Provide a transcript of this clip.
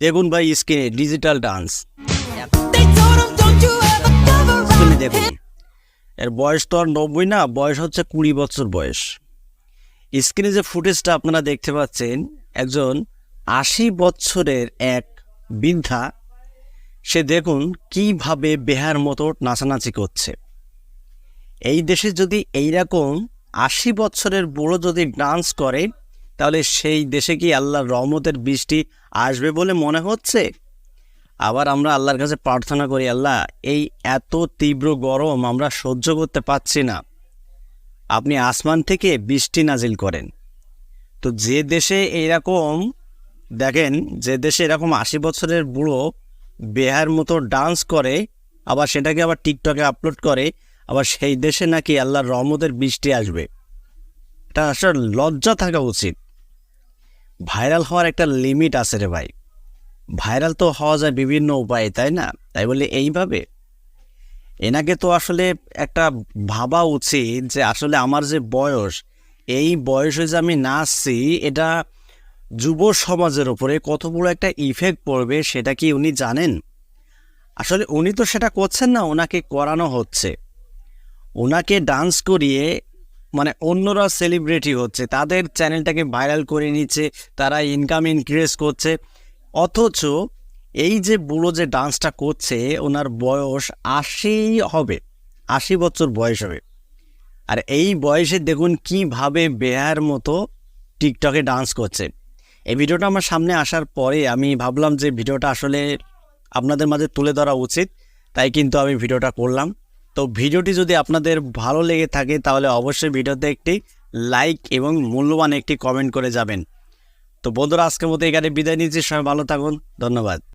দেখুন ভাই স্ক্রিনে ডিজিটাল ডান্স স্ক্রিনে দেখুন। এর বয়স তো আর নব্বই না বয়স হচ্ছে কুড়ি বছর বয়স। স্ক্রিনে যে ফুটেজটা আপনারা দেখতে পাচ্ছেন একজন আশি বছরের এক বৃদ্ধা সে দেখুন কীভাবে বেহার মতো নাচানাচি করছে। এই দেশে যদি এইরকম আশি বছরের বুড়ো যদি ডান্স করে তাহলে সেই দেশে কি আল্লাহর রহমতের বৃষ্টি আসবে বলে মনে হচ্ছে? আবার আমরা আল্লাহর কাছে প্রার্থনা করি, আল্লাহ, এই এত তীব্র গরম আমরা সহ্য করতে পারছি না। আপনি আসমান থেকে বৃষ্টি নাজিল করেন। তো যে দেশে এইরকম দেখেন, যে দেশে এরকম আশি বছরের বুড়ো বেহার মতো ডান্স করে, আবার সেটাকে আবার টিকটকে আপলোড করে, আবার সেই দেশে নাকি আল্লাহর রহমতের বৃষ্টি আসবে। এটা আসলে লজ্জা থাকা উচিত। ভাইরাল হওয়ার একটা লিমিট আছে রে ভাই। ভাইরাল তো হওয়া যায় বিভিন্ন উপায়ে, তাই না? তাই বলে এইভাবে। এনাকে তো আসলে একটা ভাবা উচিত যে আসলে আমার যে বয়স, এই বয়সে যে আমি নাচছি, এটা যুব সমাজের ওপরে কত বড় একটা ইফেক্ট পড়বে সেটা কি উনি জানেন? আসলে উনি তো সেটা করছেন না, ওনাকে করানো হচ্ছে। ওনাকে ডান্স করিয়ে মানে অন্যরা সেলিব্রিটি হচ্ছে, তাদের চ্যানেলটাকে ভাইরাল করে নিচ্ছে, তারা ইনকাম ইনক্রিজ করছে। অথচ এই যে বুড়ো যে ডান্সটা করছে, ওনার বয়স আশি হবে, আশি বছর বয়স হবে। আর এই বয়সে দেখুন কীভাবে বেহার মতো টিকটকে ডান্স করছে। এই ভিডিওটা আমার সামনে আসার পরে আমি ভাবলাম যে ভিডিওটা আসলে আপনাদের মাঝে তুলে ধরা উচিত, তাই কিন্তু আমি ভিডিওটা করলাম। তো ভিডিওটি যদি আপনাদের ভালো লেগে থাকে, তাহলে অবশ্যই ভিডিওতে একটি লাইক এবং মূল্যবান একটি কমেন্ট করে যাবেন। তো বন্ধুরা, আজকের মতো এখানে বিদায় নিচ্ছি। সবাই ভালো থাকুন। ধন্যবাদ।